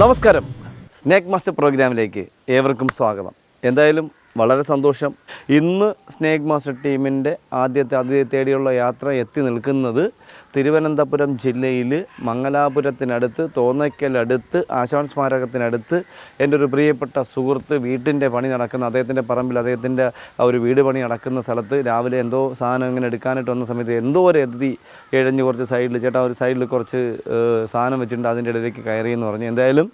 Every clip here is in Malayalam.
നമസ്കാരം. സ്നേക് മാസ്റ്റർ പ്രോഗ്രാമിലേക്ക് ഏവർക്കും സ്വാഗതം. എന്തായാലും വളരെ സന്തോഷം. ഇന്ന് സ്നേക് മാസ്റ്റർ ടീമിന്റെ ആദ്യത്തെ അതിഥിയെ തേടിയുള്ള യാത്ര എത്തി നിൽക്കുന്നത് തിരുവനന്തപുരം ജില്ലയിൽ മംഗലാപുരത്തിനടുത്ത് തോന്നയ്ക്കലടുത്ത് ആശാൻ സ്മാരകത്തിനടുത്ത് എന്റെ ഒരു പ്രിയപ്പെട്ട സുഹൃത്ത് വീട്ടിന്റെ പണി നടക്കുന്ന അദ്ദേഹത്തിന്റെ പറമ്പിൽ അദ്ദേഹത്തിന്റെ ഒരു വീട് പണി നടക്കുന്ന സ്ഥലത്ത് രാവിലെ എന്തോ സാധനം ഇങ്ങനെ എടുക്കാനായിട്ട് വന്ന സമയത്ത് എന്തോ ഒരു എത്തി എഴഞ്ഞ് കുറച്ച് സൈഡിൽ ചേട്ടാ ഒരു സൈഡിൽ കുറച്ച് സാധനം വെച്ചിട്ടുണ്ട് അതിന്റെ ഇടയിലേക്ക് കയറി എന്ന് പറഞ്ഞു. എന്തായാലും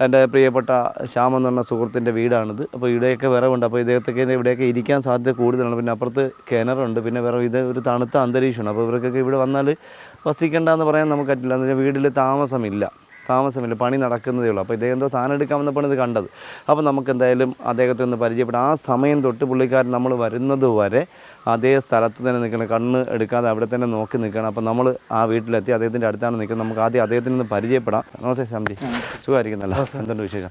എന്റെ പ്രിയപ്പെട്ട ശ്യാം എന്ന് പറഞ്ഞ സുഹൃത്തിന്റെ വീടാണിത്. അപ്പോൾ ഇവിടെയൊക്കെ വിറവുണ്ട് അപ്പോൾ ഇദ്ദേഹത്തൊക്കെ ഇവിടെയൊക്കെ ഇരിക്കാൻ സാധ്യത കൂടുതലാണ്. പിന്നെ അപ്പുറത്ത് കിണറുണ്ട്. പിന്നെ വേറെ ഇത് ഒരു തണുത്ത അന്തരീക്ഷമാണ്. അപ്പോൾ ഇവർക്കൊക്കെ ഇവിടെ വന്നാൽ വസിക്കേണ്ടെന്ന് പറയാൻ നമുക്ക് പറ്റില്ല. എന്ന് വീട്ടിൽ താമസമില്ല. താമസമില്ല പണി നടക്കുന്നതേ ഉള്ളൂ. അപ്പോൾ ഇദ്ദേഹം എന്തോ സാധനം എടുക്കാൻ വന്നപ്പോൾ ഇത് കണ്ടത്. അപ്പോൾ നമുക്ക് എന്തായാലും അദ്ദേഹത്തെ ഒന്ന് പരിചയപ്പെടാം. ആ സമയം തൊട്ട് പുള്ളിക്കാരൻ നമ്മൾ വരുന്നത് വരെ അതേ സ്ഥലത്ത് തന്നെ നിൽക്കണം. കണ്ണ് എടുക്കാതെ അവിടെ തന്നെ നോക്കി നിൽക്കണം. അപ്പോൾ നമ്മൾ ആ വീട്ടിലെത്തി അദ്ദേഹത്തിന്റെ അടുത്താണ് നിൽക്കുന്നത്. നമുക്ക് ആദ്യം അദ്ദേഹത്തിന് ഒന്ന് പരിചയപ്പെടാം. നമസ്തേ ശാംജി സുഖമായിരിക്കുന്നല്ലോ? എന്തുണ്ട് വിശേഷം?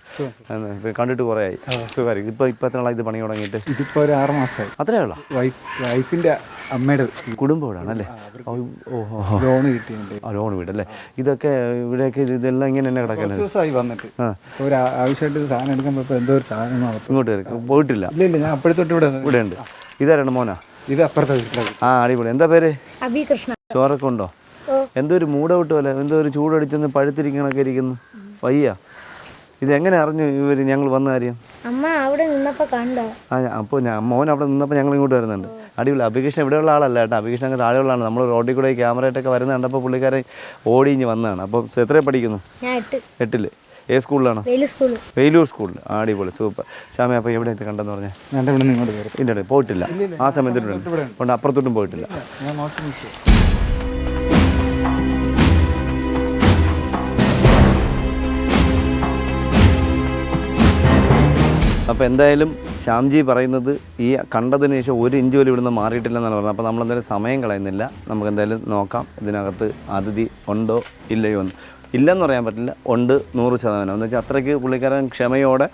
കണ്ടിട്ട് കുറേ ആയി സുഖമായിരിക്കും. ഇപ്പോൾ ഇപ്പോൾ എത്ര നാളായി ഇത് പണി തുടങ്ങിയിട്ട്? ഇതിപ്പോൾ ഒരു ആറ് മാസമായി. അത്രയേ ഉള്ളൂ? വൈഫിന്റെ അമ്മയുടെ കുടുംബം ഇവിടാണല്ലേ ഓ ഓ ഓ. ലോൺ കിട്ടിയിട്ടുണ്ട്. ആ ലോൺ വീടല്ലേ? ഇതൊക്കെ ഇവിടെയൊക്കെ ഇതെല്ലാം ഇങ്ങനെ തന്നെ കിടക്കുന്നത്. കുറച്ച് ദിവസമായി വന്നിട്ട്. ഒരു ആവശ്യമായിട്ട് സാധനം എടുക്കുമ്പോൾ ഇപ്പോൾ എന്തോ ഒരു സാധനം നടത്തും ഇങ്ങോട്ട് പോയിട്ടില്ല? ഇല്ല ഇല്ല ഞാൻ അപ്പോഴത്തൊട്ട് ഇവിടെ. ഇവിടെ ഉണ്ട്. ഇതാരാണ് മോന? ഇത് അപ്പുറത്തെ വീട്ടിലാണ് ആ അടിപൊളി. എന്താ പേര്? കൃഷ്ണ. ചോറൊക്കെ ഉണ്ടോ? എന്തോ ഒരു മൂടൗട്ട് പോലെ എന്തോ ഒരു ചൂടടിച്ചെന്ന് പഴുത്തിരിക്കണൊക്കെ ഇരിക്കുന്നു. വയ്യ. ഇതെങ്ങനെ അറിഞ്ഞു ഇവർ ഞങ്ങൾ വന്ന കാര്യം? അമ്മ അവിടെ നിന്നപ്പോൾ കണ്ടോ? ആ അപ്പോൾ ഞാൻ മോൻ അവിടെ നിന്നപ്പോൾ ഞങ്ങൾ ഇങ്ങോട്ട് വരുന്നുണ്ട്. അടിപൊളി. അഭികൃഷ്ണൻ ഇവിടെയുള്ള ആളല്ല കേട്ടോ. അഭികൃഷ്ണൻ അങ്ങ് താഴെയുള്ളതാണ്. നമ്മൾ റോഡിൽ കൂടെ ക്യാമറയായിട്ടൊക്കെ വരുന്ന കണ്ടപ്പോൾ പുള്ളിക്കാരൻ ഓടി ഇഞ്ഞ് വന്നതാണ്. അപ്പോൾ എത്ര പഠിക്കുന്നു? എട്ടിൽ. ഏത് സ്കൂളിലാണ്? വെയിൽ സ്കൂൾ. വെയിലൂർ സ്കൂളിൽ അടിപൊളി. സൂപ്പർ. ശ്യാമ അപ്പോൾ എവിടെ എത്തി കണ്ടെന്ന് പറഞ്ഞാൽ ഇല്ല പോയിട്ടില്ല. ആ സമയത്ത് ഇവിടെ ഉണ്ട്. കൊണ്ട് അപ്പുറത്തോട്ടും പോയിട്ടില്ല. അപ്പോൾ എന്തായാലും ശ്യാംജി പറയുന്നത് ഈ കണ്ടതിന് ശേഷം ഒരു ഇഞ്ച് പോലും ഇവിടുന്ന് മാറിയിട്ടില്ലെന്നാണ് പറഞ്ഞത്. അപ്പോൾ നമ്മളെന്തായാലും സമയം കളയുന്നില്ല. നമുക്ക് എന്തായാലും നോക്കാം ഇതിനകത്ത് അതിഥി ഉണ്ടോ ഇല്ലയോ എന്ന്. ഇല്ലെന്ന് പറയാൻ പറ്റില്ല. ഉണ്ട് നൂറ് ശതമാനം. എന്ന് വെച്ചാൽ അത്രയ്ക്ക് പുള്ളിക്കാരൻ ക്ഷമയോടെ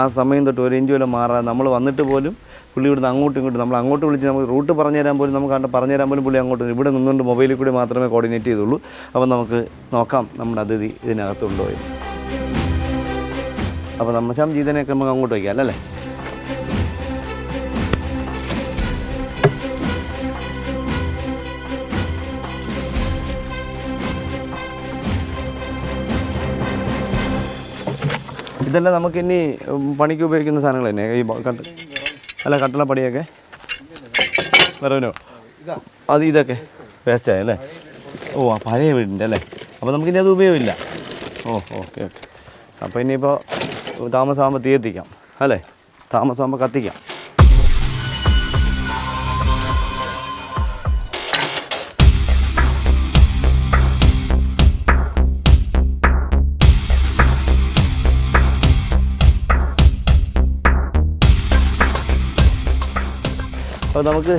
ആ സമയം തൊട്ട് ഒരു ഇഞ്ച് പോലും മാറാതെ നമ്മൾ വന്നിട്ട് പോലും പുള്ളി ഇവിടുന്ന് അങ്ങോട്ടും ഇങ്ങോട്ടും നമ്മൾ അങ്ങോട്ട് വിളിച്ച് നമുക്ക് റൂട്ട് പറഞ്ഞു തരാൻ പോലും നമുക്ക് കണ്ട് പറഞ്ഞു തരാൻ പോലും പുള്ളി അങ്ങോട്ട് ഇവിടെ നിന്നുകൊണ്ട് മൊബൈലിൽ കൂടി മാത്രമേ കോർഡിനേറ്റ് ചെയ്തുള്ളൂ. അപ്പോൾ നമുക്ക് നോക്കാം നമ്മുടെ അതിഥി ഇതിനകത്തുണ്ടോ എന്ന്. അപ്പോൾ നമ്മൾ ശ്യാംജീതനെയൊക്കെ നമുക്ക് അങ്ങോട്ട് വയ്ക്കാം അല്ലേ? ഇതെല്ലാം നമുക്ക് ഇനി പണിക്ക് ഉപയോഗിക്കുന്ന സാധനങ്ങൾ തന്നെ. ഈ കട്ട അല്ല കട്ടള പടിയൊക്കെ വേറെ അത് ഇതൊക്കെ വേസ്റ്റായി അല്ലേ? ഓ ആ പഴയ വീടിന്റെ അല്ലേ? അപ്പോൾ നമുക്കിനി അത് ഉപയോഗമില്ല ഓ ഓക്കെ ഓക്കെ. അപ്പോൾ ഇനിയിപ്പോൾ താമസമാകുമ്പോൾ തീ എത്തിക്കാം അല്ലേ? താമസമാകുമ്പോൾ കത്തിക്കാം. അപ്പോൾ നമുക്ക്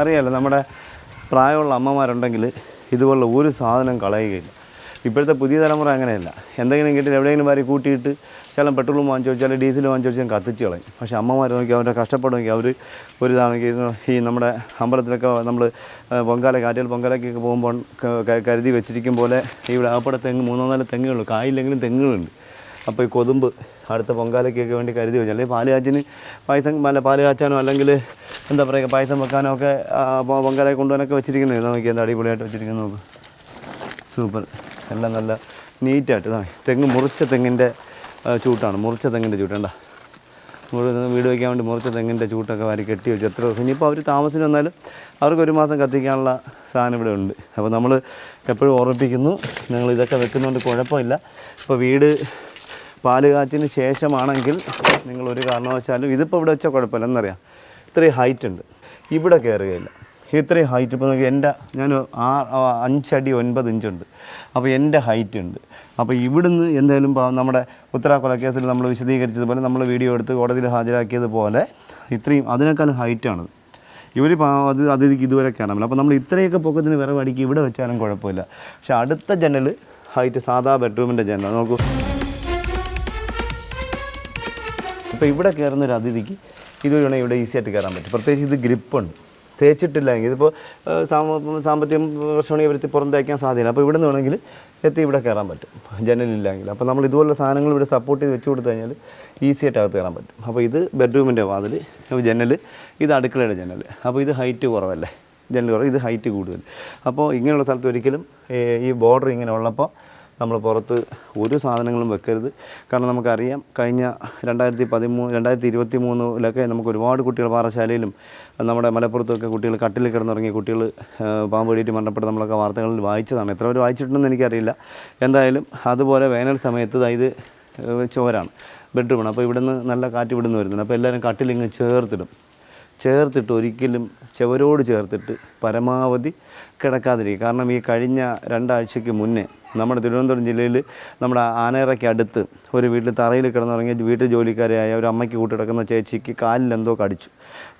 അറിയാമല്ലോ നമ്മുടെ പ്രായമുള്ള അമ്മമാരുണ്ടെങ്കിൽ ഇതുപോലുള്ള ഒരു സാധനം കളയുകയില്ല. ഇപ്പോഴത്തെ പുതിയ തലമുറ അങ്ങനെയല്ല. എന്തെങ്കിലും കിട്ടിയിട്ട് എവിടെയെങ്കിലും വാരി കൂട്ടിയിട്ട് ചില പെട്രോളും വാങ്ങിച്ചു വെച്ചാൽ ഡീസൽ വാങ്ങിച്ചു വെച്ചാൽ കത്തിച്ച് കളയും. പക്ഷേ അമ്മമാർ നോക്കി അവരുടെ കഷ്ടപ്പെട്ട് നോക്കി അവർ ഒരു ഇതാണെങ്കിൽ ഈ നമ്മുടെ അമ്പലത്തിലൊക്കെ നമ്മൾ പൊങ്കാല കാറ്റുകൾ പൊങ്കാലയ്ക്കൊക്കെ പോകുമ്പോൾ കരുതി വെച്ചിരിക്കും പോലെ ഇവിടെ ആപ്പടെ തെങ്ങ് മൂന്നോ നാല് തെങ്ങുകളുണ്ട്. കായില്ലെങ്കിലും തെങ്ങുകളുണ്ട്. അപ്പോൾ ഈ കൊതുമ്പ് അടുത്ത പൊങ്കാലയ്ക്കൊക്കെ വേണ്ടി കരുതി വെച്ചു അല്ലെങ്കിൽ പാൽ കാച്ചിന് പായസം അല്ല പാൽ കാച്ചാനോ അല്ലെങ്കിൽ എന്താ പറയുക പായസം വെക്കാനോ ഒക്കെ പൊങ്കാല കൊണ്ടുപോകാനൊക്കെ വെച്ചിരിക്കുന്നത്. നോക്കി എന്താ അടിപൊളിയായിട്ട് വെച്ചിരിക്കുന്നത്. നോക്ക് സൂപ്പർ. എല്ലാം നല്ല നീറ്റായിട്ട്. തെങ്ങ് മുറിച്ച തെങ്ങിന്റെ ചൂട്ടാണ്. മുറിച്ച തെങ്ങിന്റെ ചൂട്ട്. കണ്ട? വീട് വയ്ക്കാൻ വേണ്ടി മുറിച്ച തെങ്ങിന്റെ ചൂട്ടൊക്കെ വാരി കെട്ടി വെച്ച് എത്ര ദിവസം. ഇനിയിപ്പോൾ അവർ താമസിച്ച് വന്നാലും അവർക്ക് ഒരു മാസം കത്തിക്കാനുള്ള സാധനം ഇവിടെ ഉണ്ട്. അപ്പോൾ നമ്മൾ എപ്പോഴും ഓർമ്മിപ്പിക്കുന്നു ഞങ്ങൾ ഇതൊക്കെ വെക്കുന്നതുകൊണ്ട് കുഴപ്പമില്ല. ഇപ്പോൾ വീട് പാൽ കാച്ചിന് ശേഷമാണെങ്കിൽ നിങ്ങൾ ഒരു കാരണവശാലും ഇതിപ്പോൾ ഇവിടെ വെച്ചാൽ കുഴപ്പമില്ല. എന്നറിയാം. ഇത്രയും ഹൈറ്റ് ഉണ്ട്. ഇവിടെ കയറുകയില്ല ഇത്രയും ഹൈറ്റ് ഇപ്പോൾ നോക്കി എന്റെ ഞാൻ ആ അഞ്ചടി ഒൻപത് ഇഞ്ചുണ്ട് അപ്പോൾ എന്റെ ഹൈറ്റ് ഉണ്ട്. അപ്പോൾ ഇവിടുന്ന് എന്തായാലും നമ്മുടെ ഉത്തരാക്കൊല കേസിൽ നമ്മൾ വിശദീകരിച്ചതുപോലെ നമ്മൾ വീഡിയോ എടുത്ത് കോടതിയിൽ ഹാജരാക്കിയതുപോലെ ഇത്രയും അതിനേക്കാളും ഹൈറ്റാണത് ഇവർ അത് അതിലേക്ക് ഇതുവരെ കയറാമില്ല അപ്പോൾ നമ്മൾ ഇത്രയൊക്കെ പൊക്കത്തിന് വിറവ് അടിക്കി ഇവിടെ വെച്ചാലും കുഴപ്പമില്ല. പക്ഷേ അടുത്ത ജനൽ ഹൈറ്റ് സാധാ ബെഡ്റൂമിന്റെ ജനൽ നോക്കൂ. അപ്പോൾ ഇവിടെ കയറുന്ന ഒരു അതിഥിക്ക് ഇതുവരെ ഇവിടെ ഈസി ആയിട്ട് കയറാൻ പറ്റും. പ്രത്യേകിച്ച് ഇത് ഗ്രിപ്പുണ്ട് തേച്ചിട്ടില്ലെങ്കിൽ ഇതിപ്പോൾ സാമ്പത്തികം പ്രശ്നമാണെങ്കിൽ ഇവരെത്തി പുറന്തേക്കാൻ സാധ്യത അപ്പോൾ ഇവിടെ നിന്ന് വേണമെങ്കിൽ എത്തി ഇവിടെ കയറാൻ പറ്റും. ജനലില്ലെങ്കിൽ. അപ്പോൾ നമ്മൾ ഇതുപോലുള്ള സാധനങ്ങൾ ഇവിടെ സപ്പോർട്ട് ചെയ്ത് വെച്ച് കൊടുത്തു കഴിഞ്ഞാൽ ഈസി ആയിട്ട് അകത്ത് കയറാൻ പറ്റും. അപ്പോൾ ഇത് ബെഡ്റൂമിന്റെ വാതിൽ ജനൽ ഇത് അടുക്കളയുടെ ജനൽ അപ്പോൾ ഇത് ഹൈറ്റ് കുറവല്ലേ? ജനൽ കുറവ്. ഇത് ഹൈറ്റ് കൂടുതൽ. അപ്പോൾ ഇങ്ങനെയുള്ള സ്ഥലത്ത് ഒരിക്കലും ഈ ബോർഡർ ഇങ്ങനെ ഉള്ളപ്പോൾ നമ്മൾ പുറത്ത് ഒരു സാധനങ്ങളും വെക്കരുത്. കാരണം നമുക്കറിയാം കഴിഞ്ഞ രണ്ടായിരത്തി പതിമൂന്ന് രണ്ടായിരത്തി ഇരുപത്തി മൂന്നിലൊക്കെ നമുക്ക് ഒരുപാട് കുട്ടികൾ പാറശാലയിലും നമ്മുടെ മലപ്പുറത്തൊക്കെ കുട്ടികൾ കട്ടിൽ കിടന്നിറങ്ങിയ കുട്ടികൾ പാമ്പ് കടിയിട്ട് മരണപ്പെട്ട് നമ്മളൊക്കെ വാർത്തകളിൽ വായിച്ചതാണ്. എത്ര പേര് വായിച്ചിട്ടുണ്ടെന്ന് എനിക്കറിയില്ല. എന്തായാലും അതുപോലെ വേനൽ സമയത്ത് ഇത് ചോരാണ് ബെഡ്റൂമാണ്. അപ്പോൾ ഇവിടുന്ന് നല്ല കാറ്റ് ഇവിടുന്ന് വരുന്നുണ്ട്. അപ്പോൾ എല്ലാവരും കട്ടിലിങ്ങ് ചേർത്തിടും. ചേർത്തിട്ട് ഒരിക്കലും ചുവരോട് ചേർത്തിട്ട് പരമാവധി കിടക്കാതിരിക്കുക. കാരണം ഈ കഴിഞ്ഞ രണ്ടാഴ്ചയ്ക്ക് മുന്നേ നമ്മുടെ തിരുവനന്തപുരം ജില്ലയിൽ നമ്മുടെ ആനേറയ്ക്ക് അടുത്ത് ഒരു വീട്ടിൽ തറയിൽ കിടന്നുറങ്ങിയ വീട്ടു ജോലിക്കാരെയായ ഒരു അമ്മയ്ക്ക് കൂട്ടിടക്കുന്ന ചേച്ചിക്ക് കാലിൽ എന്തോ കടിച്ചു.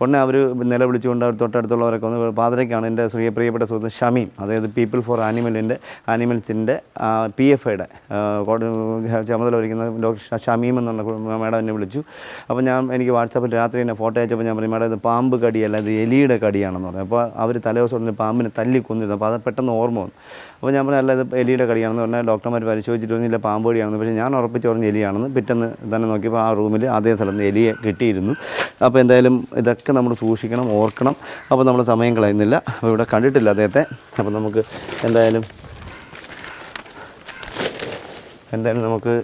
ഉടനെ അവർ നിലവിളിച്ചുകൊണ്ട് അവർ തൊട്ടടുത്തുള്ളവരൊക്കെ ഒന്ന് പാതിരയ്ക്കാണ് എന്റെ ശ്രീ പ്രിയപ്പെട്ട സുഹൃത്ത് ഷമീം അതായത് പീപ്പിൾ ഫോർ ആനിമലിന്റെ ആനിമൽസിന്റെ പി എഫ് ഐയുടെ ചുമതല വരിക്കുന്ന ഡോക്ടർ ഷമീം എന്നുള്ള മേഡം എന്നെ വിളിച്ചു. അപ്പോൾ ഞാൻ എനിക്ക് വാട്സാപ്പിൽ രാത്രി എന്നെ ഫോട്ടോ അയച്ചപ്പോൾ ഞാൻ പറഞ്ഞു മേഡം ഇത് പാമ്പ് കടിയല്ല ഇത് എലിയുടെ കടിയാണെന്ന് പറഞ്ഞു. അപ്പോൾ അവർ തലേദിവസം ദിവസം പാമ്പിനെ തല്ലി കൊന്നിരുന്നു അപ്പോൾ അത് പെട്ടെന്ന് ഓർമ്മ വന്നു. അപ്പോൾ ഞാൻ പറഞ്ഞു അല്ല ഇത് എലിയുടെ കടിയാണെന്ന് പറഞ്ഞാൽ ഡോക്ടർമാർ പരിശോധിച്ചിട്ടൊന്നും ഇല്ല പാമ്പുകടിയാണെന്ന് പക്ഷേ ഞാൻ ഉറപ്പിച്ച് പറഞ്ഞ എലിയാണെന്ന് പിറ്റേന്ന് തന്നെ നോക്കിയപ്പോൾ ആ റൂമിൽ അതേ സ്ഥലത്ത് എലിയെ കിട്ടിയിരുന്നു. അപ്പോൾ എന്തായാലും ഇതൊക്കെ നമ്മൾ സൂക്ഷിക്കണം ഓർക്കണം. അപ്പോൾ നമ്മൾ സമയം കളയുന്നില്ല. അപ്പോൾ ഇവിടെ കണ്ടിട്ടില്ല അദ്ദേഹത്തെ. അപ്പോൾ നമുക്ക് എന്തായാലും എന്തായാലും നമുക്ക്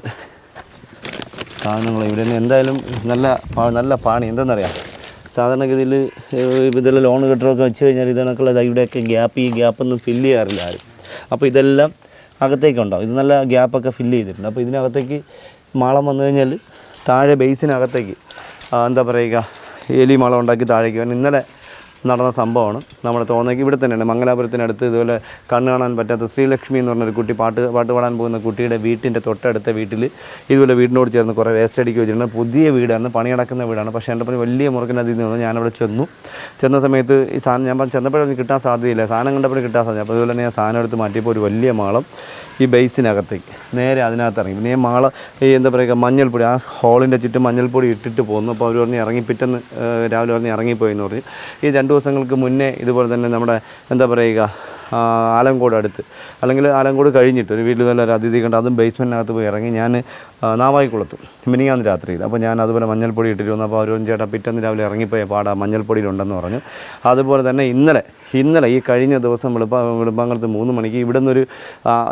സാധനങ്ങൾ ഇവിടെ നിന്ന് എന്തായാലും നല്ല നല്ല പാണി. എന്തെന്നറിയാം? സാധാരണഗതിയിൽ ഇതെല്ലാം ലോൺ കെട്ടറൊക്കെ വെച്ച് കഴിഞ്ഞാൽ ഇതിനൊക്കെയുള്ള ഇതാ ഇവിടെയൊക്കെ ഗ്യാപ്പ് ഈ ഗ്യാപ്പൊന്നും ഫില്ല് ചെയ്യാറില്ല ആരും. അപ്പോൾ ഇതെല്ലാം അകത്തേക്കുണ്ടാവും. ഇത് നല്ല ഗ്യാപ്പൊക്കെ ഫില്ല് ചെയ്തിട്ടുണ്ട്. അപ്പോൾ ഇതിനകത്തേക്ക് മാളം വന്നു കഴിഞ്ഞാൽ താഴെ ബേസിനകത്തേക്ക് എന്താ പറയുക എലി മാളം ഉണ്ടാക്കി താഴേക്ക് വരണം. ഇന്നലെ നടന്ന സംഭവമാണ്. നമ്മുടെ തോന്നയ്ക്ക് ഇവിടെ തന്നെയാണ് മംഗലാപുരത്തിനടുത്ത് ഇതുപോലെ കണ്ണ് കാണാൻ പറ്റാത്ത ശ്രീലക്ഷ്മി എന്ന് പറഞ്ഞൊരു കുട്ടി പാട്ട് പാട്ട് പാടാൻ പോകുന്ന കുട്ടിയുടെ വീട്ടിന്റെ തൊട്ടടുത്ത വീട്ടിൽ ഇതുപോലെ വീടിനോട് ചേർന്ന് കുറേ വേസ്റ്റ് അടിക്കി വെച്ചിട്ടുണ്ട്. പുതിയ വീടാണ് പണി നടക്കുന്ന വീടാണ്. പക്ഷേ എന്റെ പറഞ്ഞ് വലിയ മുറുക്കിനതിൽ നിന്ന് ഞാനവിടെ ചെന്നു. ചെന്ന സമയത്ത് ഈ സാധനം ഞാൻ പറഞ്ഞു ചെന്നപ്പോഴൊന്നും കിട്ടാൻ സാധ്യതയില്ല. സാധനം കണ്ടപ്പോഴും കിട്ടാൻ സാധ്യത. അപ്പോൾ അതുപോലെ തന്നെ ഞാൻ സാധനം എടുത്ത് മാറ്റിയപ്പോൾ ഒരു വലിയ മാളം ഈ ബേസിനകത്തേക്ക് നേരെ അതിനകത്ത് ഇറങ്ങി പിന്നെ ഈ മാള ഈ എന്താ പറയുക മഞ്ഞൾപ്പൊടി ആ ഹോളിന്റെ ചുറ്റും മഞ്ഞൾപ്പൊടി ഇട്ടിട്ട് പോന്നു. അപ്പോൾ അവർ പറഞ്ഞ് ഇറങ്ങി പിറ്റേന്ന് രാവിലെ പറഞ്ഞ് ഇറങ്ങിപ്പോയി എന്ന് പറഞ്ഞു. ഈ രണ്ട് ദിവസങ്ങൾക്ക് മുന്നേ ഇതുപോലെ തന്നെ നമ്മുടെ എന്താ പറയുക ആലങ്കോട് അടുത്ത് അല്ലെങ്കിൽ ആലങ്കോട് കഴിഞ്ഞിട്ട് ഒരു വീട്ടിൽ നല്ല ഒരു അതിഥി കണ്ട് അതും ബേസ്മെന്റിനകത്ത് പോയി ഇറങ്ങി ഞാൻ നാവായിക്കുളത്ത് മിനിങ്ങാന്ന് രാത്രിയിൽ. അപ്പോൾ ഞാൻ അതുപോലെ മഞ്ഞൾപ്പൊടി ഇട്ടിരുന്നു. അപ്പോൾ പിറ്റന്ന് ചേട്ടാ പിറ്റേന്ന് രാവിലെ ഇറങ്ങിപ്പോയ പാടാ മഞ്ഞൾപ്പൊടിയിലുണ്ടെന്ന് പറഞ്ഞു. അതുപോലെ തന്നെ ഇന്നലെ ഇന്നലെ ഈ കഴിഞ്ഞ ദിവസം വെളുപ്പ വെളുപ്പാങ്കലത്ത് മൂന്ന് മണിക്ക് ഇവിടെ നിന്നൊരു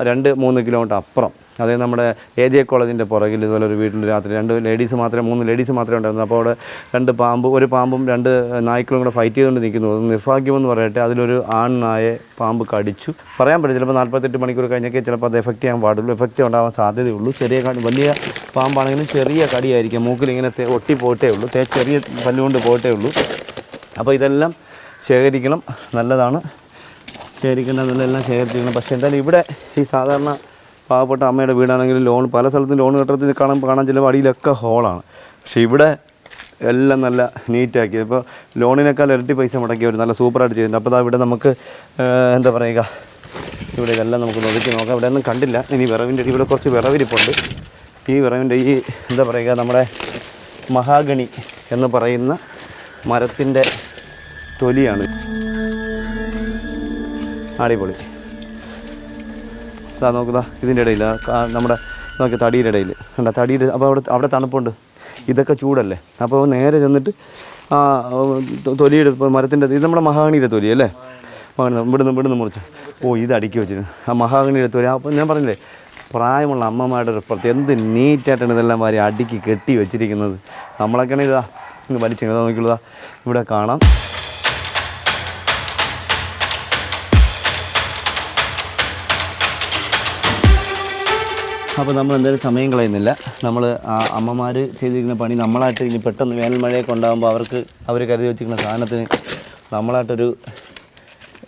രണ്ട് മൂന്ന് കിലോമീറ്റർ അപ്പുറം. അതായത് നമ്മുടെ എ ജെ കോളേജിന്റെ പുറകിൽ ഇതുപോലെ ഒരു വീട്ടിൽ രാത്രി രണ്ട് ലേഡീസ് മാത്രമേ മൂന്ന് ലേഡീസ് മാത്രമേ ഉണ്ടായിരുന്നു അപ്പോൾ അവിടെ രണ്ട് പാമ്പ് ഒരു പാമ്പും രണ്ട് നായ്ക്കളും കൂടെ ഫൈറ്റ് ചെയ്തുകൊണ്ട് നിൽക്കുന്നു. നിർഭാഗ്യം നിർഭാഗ്യമെന്ന് പറയട്ടെ അതിലൊരു ആൺ നായെ പാമ്പ് കടിച്ചു. പറയാൻ പറ്റും ചിലപ്പോൾ നാൽപ്പത്തെട്ട് മണിക്കൂർ കഴിഞ്ഞൊക്കെ ചിലപ്പോൾ അത് എഫക്റ്റ് ചെയ്യാൻ പാടുള്ളൂ എഫക്റ്റ് ഉണ്ടാവാൻ സാധ്യതയുള്ളൂ. ചെറിയ വലിയ പാമ്പാണെങ്കിലും ചെറിയ കടിയായിരിക്കും. മൂക്കിൽ ഇങ്ങനെ ഒട്ടി പോയിട്ടേ ഉള്ളൂ ചെറിയ പല്ലുകൊണ്ട് പോയിട്ടേ ഉള്ളൂ. അപ്പോൾ ഇതെല്ലാം ശേഖരിക്കണം. നല്ലതാണ്. ശേഖരിക്കേണ്ടതെല്ലാം ശേഖരിക്കണം പക്ഷേ എന്തായാലും ഇവിടെ ഈ സാധാരണ പാവപ്പെട്ട അമ്മയുടെ വീടാണെങ്കിൽ ലോൺ പല സ്ഥലത്തും ലോൺ കെട്ടത്തിൽ കാണാൻ കാണാൻ ചിലപ്പോൾ അടിയിലൊക്കെ ഹോളാണ്. പക്ഷേ ഇവിടെ എല്ലാം നല്ല നീറ്റാക്കി. ഇപ്പോൾ ലോണിനേക്കാൾ ഇരട്ടി പൈസ മുടക്കി അവർ നല്ല സൂപ്പറായിട്ട് ചെയ്തിട്ടുണ്ട്. അപ്പോൾ ഇവിടെ നമുക്ക് എന്താ പറയുക? ഇവിടെ ഇതെല്ലാം നമുക്ക് നോക്കി നോക്കാം. ഇവിടെ ഒന്നും കണ്ടില്ല. ഇനി വിറവിന്റെ ഇവിടെ കുറച്ച് വിറവിരിപ്പുണ്ട്. ഈ വിറവിന്റെ ഈ എന്താ പറയുക നമ്മുടെ മഹാഗണി എന്ന് പറയുന്ന മരത്തിന്റെ തൊലിയാണ്. അടിപൊളി. ഇതാ നോക്കുതാ ഇതിന്റെ ഇടയിൽ നമ്മുടെ നോക്കി തടിയുടെ ഇടയിൽ. കണ്ട തടിയുടെ അപ്പോൾ അവിടെ അവിടെ തണുപ്പുണ്ട്. ഇതൊക്കെ ചൂടല്ലേ? അപ്പോൾ നേരെ ചെന്നിട്ട് ആ തൊലിയുടെ മരത്തിന്റെ ഇത് നമ്മുടെ മഹാഗണിയുടെ തൊലി അല്ലേ? മഹാഗണി ഇവിടുന്ന് ഇവിടുന്ന് മുറിച്ച്. ഓ ഇത് അടുക്കി വെച്ചിരുന്നു. ആ മഹാഗണിയുടെ തൊലി അപ്പോൾ ഞാൻ പറഞ്ഞില്ലേ പ്രായമുള്ള അമ്മമാരുടെ ഒരു പ്രത്യേകം എന്ത് നീറ്റായിട്ടാണ് ഇതെല്ലാം വാരി അടുക്കി കെട്ടി വെച്ചിരിക്കുന്നത്. നമ്മളൊക്കെയാണ് ഇതാ വലിച്ചു നോക്കിയുള്ളതാ ഇവിടെ കാണാം. അപ്പോൾ നമ്മൾ എന്തായാലും സമയം കളയുന്നില്ല. നമ്മൾ ആ അമ്മമാർ ചെയ്തിരിക്കുന്ന പണി നമ്മളായിട്ട് ഇനി പെട്ടെന്ന് വേനൽ മഴയൊക്കെ ഉണ്ടാകുമ്പോൾ അവർക്ക് അവർ കരുതി വെച്ചിരിക്കുന്ന സാധനത്തിന് നമ്മളായിട്ടൊരു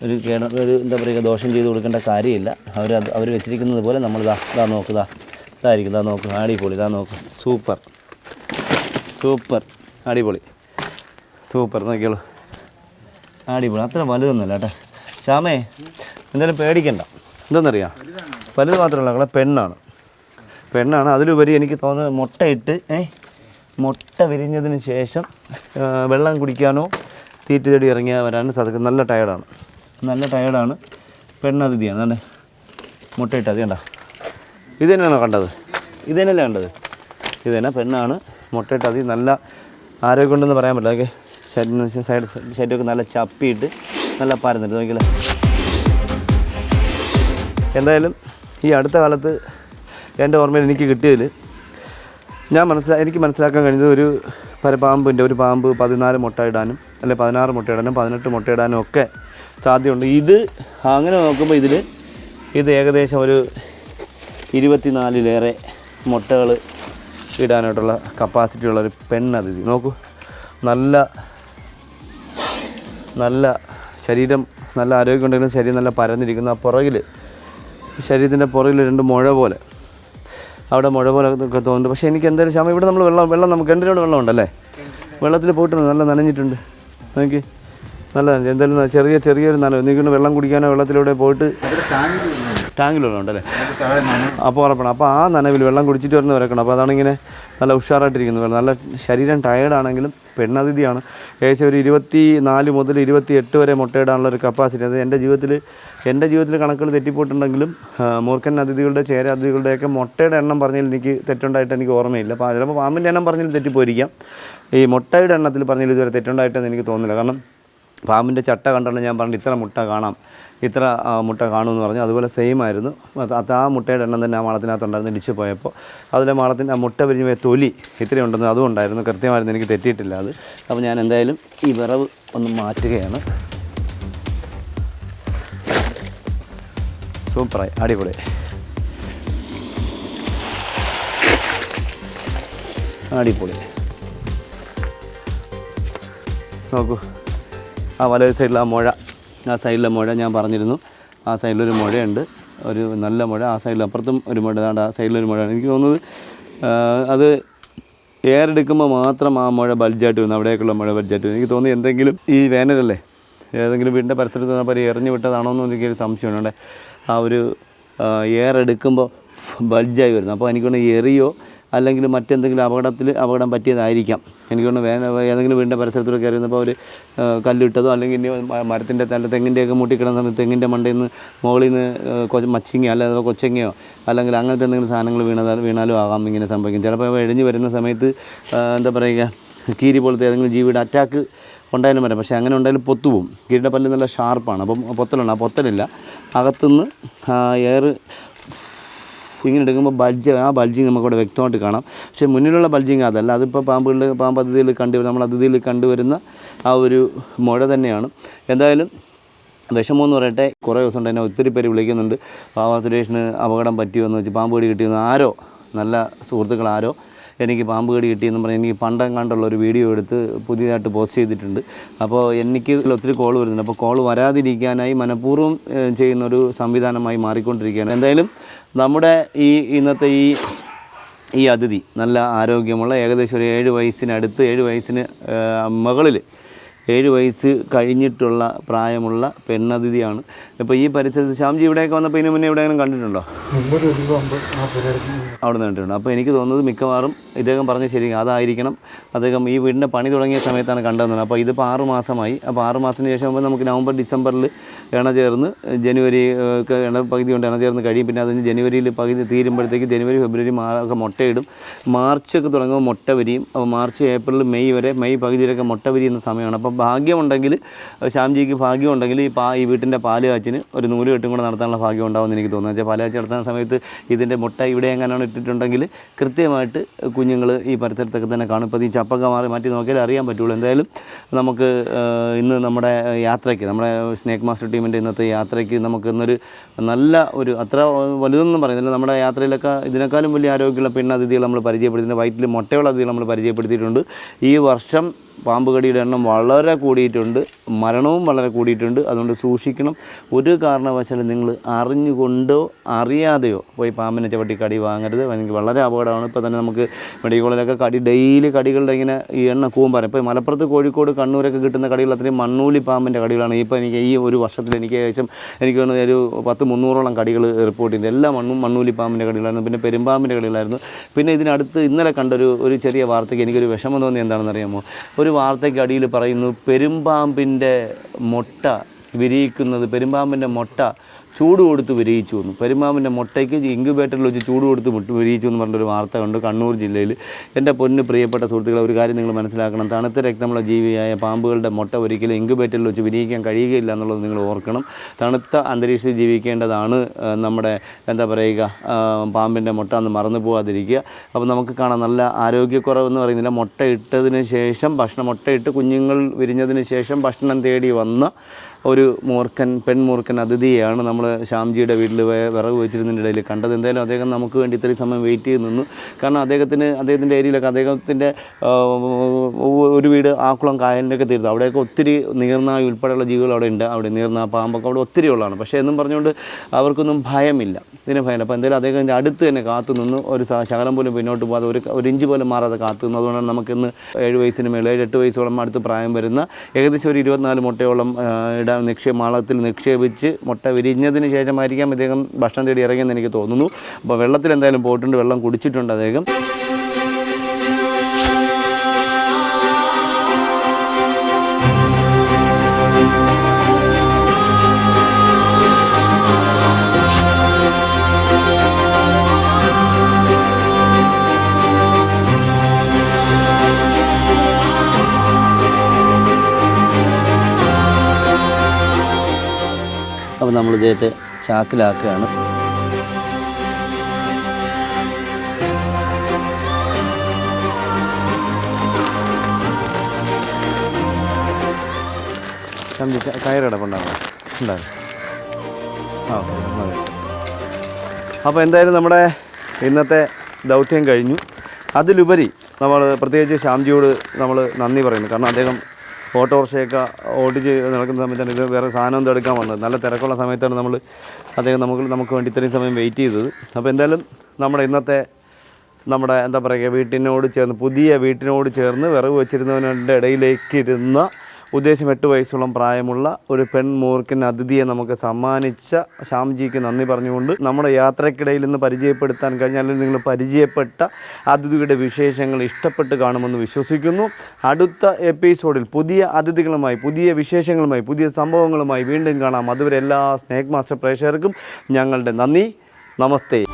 ഒരു കേട ഒരു എന്താ പറയുക ദോഷം ചെയ്ത് കൊടുക്കേണ്ട കാര്യമില്ല. അവർ അവർ വെച്ചിരിക്കുന്നത് പോലെ നമ്മൾ ഇതാ ഇതാ നോക്ക് ഇതാ ഇതായിരിക്കും ഇതാ നോക്ക് അടിപൊളി ഇതാ നോക്ക്. സൂപ്പർ. സൂപ്പർ. അടിപൊളി. സൂപ്പർ. നോക്കിയോളൂ. അടിപൊളി. അത്ര വലുതൊന്നുമല്ല കേട്ടോ. ശ്യാമേ എന്തായാലും പേടിക്കണ്ട. എന്തെന്നറിയാം? വലുത് മാത്രമല്ല കളെ പെണ്ണാണ്. പെണ്ണാണ്. അതിലുപരി എനിക്ക് തോന്നുന്നത് മുട്ടയിട്ട് ഏ മുട്ട വിരിഞ്ഞതിന് ശേഷം വെള്ളം കുടിക്കാനോ തീറ്റ തേടി ഇറങ്ങിയാൽ വരാനും സാധിക്കും. നല്ല ടയർഡാണ് നല്ല ടയർഡാണ് പെണ്ണതിഥിയാണ് അല്ലേ മുട്ടയിട്ട് അത് കണ്ട. ഇത് തന്നെയാണോ കണ്ടത്? ഇത് തന്നെയല്ലേ കണ്ടത്? ഇത് തന്നെ പെണ്ണാണ്. മുട്ടയിട്ട് അതി നല്ല ആരോഗ്യമുണ്ടെന്ന് പറയാൻ പറ്റില്ല. അതൊക്കെ ശരീരം സൈഡ് ശരീരമൊക്കെ നല്ല ചപ്പിയിട്ട് നല്ല പരന്നിട്ട് നോക്കിയാലേ എന്തായാലും ഈ അടുത്ത കാലത്ത് എന്റെ ഓർമ്മയിൽ എനിക്ക് കിട്ടിയതിൽ ഞാൻ മനസ്സിലാ എനിക്ക് മനസ്സിലാക്കാൻ കഴിഞ്ഞത് ഒരു പര പാമ്പിന്റെ ഒരു പാമ്പ് പതിനാല് മുട്ട ഇടാനും അല്ലെ പതിനാറ് മുട്ട ഇടാനും പതിനെട്ട് മുട്ട ഇടാനും ഒക്കെ സാധ്യതയുണ്ട്. ഇത് അങ്ങനെ നോക്കുമ്പോൾ ഇതിൽ ഇത് ഏകദേശം ഒരു ഇരുപത്തിനാലിലേറെ മുട്ടകൾ ഇടാനായിട്ടുള്ള കപ്പാസിറ്റി ഉള്ള ഒരു പെണ്ണതിഥി നോക്കൂ നല്ല നല്ല ശരീരം നല്ല ആരോഗ്യം ഉണ്ടെങ്കിലും ശരീരം നല്ല പരന്നിരിക്കുന്ന. ആ പുറകിൽ ശരീരത്തിന്റെ പുറകിൽ രണ്ട് മുഴ പോലെ. അവിടെ മുഴ പോലെ തോന്നുന്നുണ്ട്. പക്ഷേ എനിക്ക് എന്തായാലും ക്ഷമ ഇവിടെ നമ്മൾ വെള്ളം വെള്ളം നമുക്ക് രണ്ടിനോട് വെള്ളം ഉണ്ടല്ലേ? വെള്ളത്തിൽ പോയിട്ടുണ്ട് നല്ല നനഞ്ഞിട്ടുണ്ട്. എനിക്ക് നല്ല. എന്തായാലും ചെറിയ ചെറിയൊരു നനവ്. എനിക്കൊണ്ട് വെള്ളം കുടിക്കാനോ വെള്ളത്തിലൂടെ പോയിട്ട് ടാങ്കിൽ വെള്ളം ഉണ്ടല്ലേ അപ്പോൾ ഉറപ്പണം. അപ്പോൾ ആ നനവിൽ വെള്ളം കുടിച്ചിട്ട് വരുന്ന വരക്കണം. അപ്പോൾ അതാണ് ഇങ്ങനെ നല്ല ഉഷാറായിട്ടിരിക്കുന്നത്. നല്ല ശരീരം ടയേർഡാണെങ്കിലും പെണ്ണതിഥിയാണ്. ഏകദേശം ഒരു ഇരുപത്തി നാല് മുതൽ ഇരുപത്തി എട്ട് വരെ മുട്ടയിടാനുള്ള ഒരു കപ്പാസിറ്റി അത് എന്റെ ജീവിതത്തിൽ എന്റെ ജീവിതത്തിൽ കണക്കുകൾ തെറ്റിപ്പോയിട്ടുണ്ടെങ്കിലും മൂർഖൻ അതിഥികളുടെ ചേര അതിഥികളുടെയൊക്കെ മുട്ടയുടെ എണ്ണം പറഞ്ഞാൽ എനിക്ക് തെറ്റുണ്ടായിട്ട് എനിക്ക് ഓർമ്മയില്ല. അപ്പോൾ ചിലപ്പോൾ പാമ്പിന്റെ എണ്ണം പറഞ്ഞതിൽ തെറ്റിപ്പോയിരിക്കാം. ഈ മുട്ടയുടെ എണ്ണത്തിൽ പറഞ്ഞാൽ ഇതുവരെ തെറ്റുണ്ടായിട്ടെന്ന് എനിക്ക് തോന്നുന്നില്ല. കാരണം പാമ്പിന്റെ ചട്ട കണ്ടാണ് ഞാൻ പറഞ്ഞു ഇത്ര മുട്ട കാണാം. ഇത്ര മുട്ട കാണുമെന്ന് പറഞ്ഞു. അതുപോലെ സെയിം ആയിരുന്നു. അത് ആ മുട്ടയുടെ എണ്ണം തന്നെ ആ മാളത്തിനകത്തുണ്ടായിരുന്നു ഇടിച്ചു പോയപ്പോൾ. അതിലെ മാളത്തിന്റെ ആ മുട്ട പിരിഞ്ഞ് തൊലി തൊലി ഇത്രയുണ്ടെന്ന് അതും ഉണ്ടായിരുന്നു. കൃത്യമായിരുന്നു എനിക്ക് തെറ്റിയിട്ടില്ല അത്. അപ്പോൾ ഞാൻ എന്തായാലും ഈ വിറവ് ഒന്ന് മാറ്റുകയാണ്. സൂപ്പറായി അടിപൊളി. അടിപൊളി. നോക്കൂ. ആ വലത് സൈഡിൽ ആ മുഴ. ആ സൈഡിലെ മുഴ ഞാൻ പറഞ്ഞിരുന്നു. ആ സൈഡിലൊരു മുഴയുണ്ട്. ഒരു നല്ല മുഴ. ആ സൈഡിൽ അപ്പുറത്തും ഒരു മുഴ. ആ സൈഡിലൊരു മുഴയാണ് എനിക്ക് തോന്നുന്നത് അത് എയർ എടുക്കുമ്പോൾ മാത്രം ആ മുഴ ബൾജായിട്ട് വരുന്നു അവിടേക്കുള്ള മുഴ ബൾജായിട്ട് വരുന്നു എനിക്ക് തോന്നി എന്തെങ്കിലും ഈ വേനലല്ലേ? ഏതെങ്കിലും വീടിന്റെ പരിസരത്ത് നിന്നപ്പോൾ എറിഞ്ഞു വിട്ടതാണോ എന്ന് എനിക്കൊരു സംശയമുണ്ട്. ആ ഒരു എയർ എടുക്കുമ്പോൾ ബൾജായി വരുന്നു. അപ്പോൾ എനിക്കൊന്ന് എറിയോ അല്ലെങ്കിൽ മറ്റെന്തെങ്കിലും അപകടത്തിൽ അപകടം പറ്റിയതായിരിക്കാം. എനിക്കൊന്ന് വേന ഏതെങ്കിലും വീടിന്റെ പരിസരത്തൂടെ കയറി വന്നപ്പോൾ അവർ കല്ലിട്ടതോ അല്ലെങ്കിൽ ഇനി മരത്തിന്റെ തല തെങ്ങിന്റെയൊക്കെ മൂട്ടിക്കിടന്ന സമയത്ത് തെങ്ങിന്റെ മണ്ടയിൽ നിന്ന് മുകളിൽ നിന്ന് മച്ചിങ്ങയോ അല്ലെങ്കിൽ കൊച്ചങ്ങയോ അല്ലെങ്കിൽ അങ്ങനത്തെ എന്തെങ്കിലും സാധനങ്ങൾ വീണതാൽ വീണാലും ആകാം ഇങ്ങനെ സംഭവിക്കും. ചിലപ്പോൾ എഴിഞ്ഞ് വരുന്ന സമയത്ത് എന്താ പറയുക കീരി പോലത്തെ ഏതെങ്കിലും ജീവിയുടെ അറ്റാക്ക് ഉണ്ടായാലും വരാം. പക്ഷേ അങ്ങനെ ഉണ്ടായാലും പൊത്തുപോകും. കീരിയുടെ പല്ല് നല്ല ഷാർപ്പാണ് അപ്പം പൊത്തലുണ്ട് ആ പൊത്തലില്ല. അകത്തുനിന്ന് എയർ ഇങ്ങനെ എടുക്കുമ്പോൾ ബൾജ് ആ ബൾജിങ് നമുക്കിവിടെ വ്യക്തമായിട്ട് കാണാം. പക്ഷേ മുന്നിലുള്ള ബൾജിങ് അതല്ല. അതിപ്പോൾ പാമ്പുകളിൽ പാമ്പ് അതിഥിയിൽ കണ്ടുവരുന്ന നമ്മൾ അതിഥിയിൽ കണ്ടുവരുന്ന ആ ഒരു മുഴ തന്നെയാണ്. എന്തായാലും വിഷമം എന്ന് പറയട്ടെ കുറേ ദിവസം കൊണ്ട് എന്നെ ഒത്തിരി പേര് വിളിക്കുന്നുണ്ട്. പാവ സുരേഷിന് അപകടം പറ്റിയോ എന്ന് വെച്ച് പാമ്പ് പിടി കിട്ടിയെന്ന് ആരോ നല്ല സുഹൃത്തുക്കൾ ആരോ എനിക്ക് പാമ്പ് കടി കിട്ടിയെന്ന് പറഞ്ഞ് എനിക്ക് പണ്ടം കണ്ടുള്ള ഒരു വീഡിയോ എടുത്ത് പുതിയതായിട്ട് പോസ്റ്റ് ചെയ്തിട്ടുണ്ട്. അപ്പോൾ എനിക്ക് ഒത്തിരി കോൾ വരുന്നുണ്ട്. അപ്പോൾ കോൾ വരാതിരിക്കാനായി മനഃപൂർവം ചെയ്യുന്നൊരു സംവിധാനമായി മാറിക്കൊണ്ടിരിക്കുകയാണ്. എന്തായാലും നമ്മുടെ ഈ ഇന്നത്തെ ഈ ഈ അതിഥി നല്ല ആരോഗ്യമുള്ള ഏകദേശം ഒരു ഏഴ് വയസ്സിനടുത്ത് ഏഴ് വയസ്സിന് മകളിൽ ഏഴ് വയസ്സ് കഴിഞ്ഞിട്ടുള്ള പ്രായമുള്ള പെണ്ണതിഥിയാണ്. ഇപ്പോൾ ഈ പരിസരത്ത് ശ്യാംജി ഇവിടെയൊക്കെ വന്നപ്പോൾ ഇതിനു മുന്നേ എവിടെയെങ്കിലും കണ്ടിട്ടുണ്ടോ? അവിടെ നിന്ന് കണ്ടിട്ടുണ്ട്. അപ്പോൾ എനിക്ക് തോന്നുന്നത് മിക്കവാറും ഇദ്ദേഹം പറഞ്ഞ ശരി അതായിരിക്കണം. അദ്ദേഹം ഈ വീടിന്റെ പണി തുടങ്ങിയ സമയത്താണ് കണ്ടതെന്നാണ് അപ്പോൾ ഇതിപ്പോൾ ആറ് മാസമായി. അപ്പോൾ ആറ് മാസത്തിന് ശേഷം ആകുമ്പോൾ നമുക്ക് നവംബർ ഡിസംബറിൽ ഇണ ചേർന്ന് ജനുവരി ഇണ പകുതി കൊണ്ട് ഇണ ചേർന്ന് കഴിയും. പിന്നെ അതിന് ജനുവരിയിൽ പകുതി തീരുമ്പോഴത്തേക്ക് ജനുവരി ഫെബ്രുവരി മാ ഒക്കെ മുട്ടയിടും. മാർച്ചൊക്കെ തുടങ്ങുമ്പോൾ മുട്ട വരിയും. അപ്പോൾ മാർച്ച് ഏപ്രിൽ മെയ് വരെ മെയ് പകുതിയിലൊക്കെ മുട്ട വിരിയുന്ന സമയമാണ്. അപ്പോൾ ഭാഗ്യമുണ്ടെങ്കിൽ ശ്യാംജിക്ക് ഭാഗ്യമുണ്ടെങ്കിൽ ഈ പാ ഈ വീട്ടിന്റെ പാൽ കാച്ചിന് ഒരു നൂൽ കെട്ടും കൂടെ നടത്താനുള്ള ഭാഗ്യം ഉണ്ടാവുമെന്ന് എനിക്ക് തോന്നുന്നു. വെച്ചാൽ പാൽ കാച്ചി നടത്തുന്ന സമയത്ത് ഇതിന്റെ മുട്ട ഇവിടെ എങ്ങനെയാണ് ഇട്ടിട്ടുണ്ടെങ്കിൽ കൃത്യമായിട്ട് കുഞ്ഞുങ്ങൾ ഈ പരിസരത്തൊക്കെ തന്നെ കാണും. ഇപ്പോൾ ഈ ചപ്പൊക്കെ മാറി മാറ്റി നോക്കിയാൽ അറിയാൻ പറ്റുള്ളൂ. എന്തായാലും നമുക്ക് ഇന്ന് നമ്മുടെ യാത്രയ്ക്ക് നമ്മുടെ സ്നേക്ക് മാസ്റ്റർ ടീമിന്റെ ഇന്നത്തെ യാത്രയ്ക്ക് നമുക്ക് ഇന്നൊരു നല്ല ഒരു അത്ര വലുതൊന്നും പറയുന്നില്ല നമ്മുടെ യാത്രയിലൊക്കെ ഇതിനേക്കാളും വലിയ ആരോഗ്യമുള്ള പെണ്ണതിഥികൾ നമ്മൾ പരിചയപ്പെടുത്തിയിട്ടുണ്ട്. വയറ്റിൽ മുട്ടയുള്ള അതിഥികൾ നമ്മൾ പരിചയപ്പെടുത്തിയിട്ടുണ്ട്. ഈ വർഷം പാമ്പ് കടിയുടെ എണ്ണം വളരെ കൂടിയിട്ടുണ്ട്. മരണവും വളരെ കൂടിയിട്ടുണ്ട്. അതുകൊണ്ട് സൂക്ഷിക്കണം. ഒരു കാരണവശാലും നിങ്ങൾ അറിഞ്ഞുകൊണ്ടോ അറിയാതെയോ പോയി പാമ്പിനെ ചവിട്ടി കടി വാങ്ങരുത്. എനിക്ക് വളരെ അപകടമാണ്. ഇപ്പോൾ തന്നെ നമുക്ക് മെഡിക്കൽ കോളേജിലൊക്കെ കടി ഡെയിലി കടികളുടെ ഇങ്ങനെ ഈ എണ്ണ കൂമ്പാറ ഇപ്പോൾ മലപ്പുറത്ത് കോഴിക്കോട് കണ്ണൂരൊക്കെ കിട്ടുന്ന കടികൾ അത്രയും മണ്ണൂലി പാമ്പിന്റെ കടികളാണ്. ഇപ്പോൾ എനിക്ക് ഈ ഒരു വർഷത്തിൽ എനിക്ക് ഏകദേശം എനിക്ക് തോന്നുന്നത് ഒരു പത്ത് മുന്നൂറോളം കടികൾ റിപ്പോർട്ട് ചെയ്തു. എല്ലാ മണ്ണും മണ്ണൂലി പാമ്പിന്റെ കടികളായിരുന്നു. പിന്നെ പെരുമ്പാമ്പിന്റെ കടികളായിരുന്നു. പിന്നെ ഇതിനടുത്ത് ഇന്നലെ കണ്ടൊരു ഒരു ചെറിയ വാർത്തയ്ക്ക് എനിക്കൊരു വിഷമം തോന്നി എന്താണെന്ന് അറിയാമോ ഒരു മറ്റൊരു വാർത്തയ്ക്ക് അടിയിൽ പറയുന്നു പെരുമ്പാമ്പിന്റെ മുട്ട വിരിയിക്കുന്നത് പെരുമ്പാമ്പിന്റെ മുട്ട ചൂട് കൊടുത്ത് വിരയിച്ചു വന്നു. പെരുമാവിന്റെ മുട്ടയ്ക്ക് ഇൻക്യുബേറ്ററിൽ വെച്ച് ചൂട് കൊടുത്ത് മുട്ട് വിരിയിച്ചു എന്ന് പറഞ്ഞൊരു വാർത്ത കണ്ടു കണ്ണൂർ ജില്ലയിൽ. എന്റെ പൊന്ന് പ്രിയപ്പെട്ട സുഹൃത്തുക്കളെ ഒരു കാര്യം നിങ്ങൾ മനസ്സിലാക്കണം. തണുത്ത രക്തമുള്ള ജീവിയായ പാമ്പുകളുടെ മുട്ട ഒരിക്കലും ഇൻക്യുബേറ്ററിൽ വെച്ച് വിരിയിക്കാൻ കഴിയുകയില്ല എന്നുള്ളത് നിങ്ങൾ ഓർക്കണം. തണുത്ത അന്തരീക്ഷത്തിൽ ജീവിക്കേണ്ടതാണ് നമ്മുടെ എന്താ പറയുക പാമ്പിന്റെ മുട്ട എന്ന് മറന്നു പോകാതിരിക്കുക അപ്പോൾ നമുക്ക് കാണാം നല്ല ആരോഗ്യക്കുറവെന്ന് പറയുന്നില്ല. മുട്ട ഇട്ടതിന് ശേഷം ഭക്ഷണം മുട്ടയിട്ട് കുഞ്ഞുങ്ങൾ വിരിഞ്ഞതിന് ശേഷം ഭക്ഷണം തേടി വന്ന ഒരു മൂർഖൻ പെൺമൂർഖൻ അതിഥിയെയാണ് നമ്മൾ ശ്യാംജിയുടെ വീട്ടിൽ വേ- വിറക് വെച്ചിരുന്നതിന്റെ ഇടയിൽ കണ്ടത്. എന്തായാലും അദ്ദേഹം നമുക്ക് വേണ്ടി ഇത്രയും സമയം വെയിറ്റ് ചെയ്ത് നിന്നു. കാരണം അദ്ദേഹത്തിന് അദ്ദേഹത്തിന്റെ ഏരിയയിലൊക്കെ അദ്ദേഹത്തിന്റെ ഒരു വീട് ആക്കുളം കായലിന്റെയൊക്കെ തീർത്ത് അവിടെയൊക്കെ ഒത്തിരി നീർനായ ഉൾപ്പെടെയുള്ള ജീവികൾ അവിടെ ഉണ്ട്. അവിടെ നീർനാ പാമ്പൊക്കെ അവിടെ ഒത്തിരി ഉള്ളതാണ്. പക്ഷേ എന്നും പറഞ്ഞുകൊണ്ട് അവർക്കൊന്നും ഭയമില്ല. ഇതിന് ഭയമില്ല. അപ്പോൾ എന്തായാലും അദ്ദേഹം ഇതിന്റെ അടുത്ത് തന്നെ കാത്തു നിന്ന്. ഒരു ശകലം പോലും പിന്നോട്ട് പോകാതെ ഒരു ഒരു ഇഞ്ച് പോലും മാറാതെ കാത്തു നിന്നു. അതുകൊണ്ടാണ് നമുക്കിന്ന് ഏഴ് വയസ്സിന് മേളിൽ ഏഴ് എട്ട് വയസ്സോളം അടുത്ത് പ്രായം വരുന്ന ഏകദേശം ഒരു ഇരുപത്തിനാല് മുട്ടയോളം ആ, നിക്ഷേപ മാളത്തിൽ നിക്ഷേപിച്ച് മുട്ട വിരിഞ്ഞതിന് ശേഷമായിരിക്കാം ഇദ്ദേഹം ഭക്ഷണം തേടി ഇറങ്ങിയെന്ന് എനിക്ക് തോന്നുന്നു. അപ്പോൾ വെള്ളത്തിൽ എന്തായാലും പോയിട്ടുണ്ട് വെള്ളം കുടിച്ചിട്ടുണ്ട് അദ്ദേഹം. അപ്പോൾ നമ്മൾ ഇദ്ദേഹത്തെ ചാക്കിലാക്കുകയാണ്. കയറടപ്പുണ്ടാകും ഓക്കെ മതി. അപ്പോൾ എന്തായാലും നമ്മുടെ ഇന്നത്തെ ദൗത്യം കഴിഞ്ഞു. അതിലുപരി നമ്മൾ പ്രത്യേകിച്ച് ശാന്തിയോട് നമ്മൾ നന്ദി പറയുന്നു. കാരണം അദ്ദേഹം ഓട്ടോറിക്ഷയൊക്കെ ഓടിച്ച് നടക്കുന്ന സമയത്താണ് ഇത് വേറെ സാധനം ഒന്നും എടുക്കാൻ വന്നത്. നല്ല തിരക്കുള്ള സമയത്താണ് നമ്മൾ അദ്ദേഹം നമുക്ക് നമുക്ക് വേണ്ടി ഇത്രയും സമയം വെയിറ്റ് ചെയ്തത്. അപ്പോൾ എന്തായാലും നമ്മുടെ ഇന്നത്തെ നമ്മുടെ എന്താ പറയുക വീട്ടിനോട് ചേർന്ന് പുതിയ വീട്ടിനോട് ചേർന്ന് വിറവ് വെച്ചിരുന്നവന്റെ ഇടയിലേക്ക് ഇരുന്ന ഉദ്ദേശം എട്ട് വയസ്സോളം പ്രായമുള്ള ഒരു പെൺമൂർക്കൻ അതിഥിയെ നമുക്ക് സമ്മാനിച്ച ശ്യാംജിക്ക് നന്ദി പറഞ്ഞുകൊണ്ട് നമ്മുടെ യാത്രക്കിടയിൽ നിന്ന് പരിചയപ്പെടുത്താൻ കഴിഞ്ഞാൽ നിങ്ങൾ പരിചയപ്പെട്ട അതിഥിയുടെ വിശേഷങ്ങൾ ഇഷ്ടപ്പെട്ട് കാണുമെന്ന് വിശ്വസിക്കുന്നു. അടുത്ത എപ്പിസോഡിൽ പുതിയ അതിഥികളുമായി പുതിയ വിശേഷങ്ങളുമായി പുതിയ സംഭവങ്ങളുമായി വീണ്ടും കാണാം. അതുവരെ എല്ലാ സ്നേക് മാസ്റ്റർ പ്രേക്ഷകർക്കും ഞങ്ങളുടെ നന്ദി. നമസ്തേ.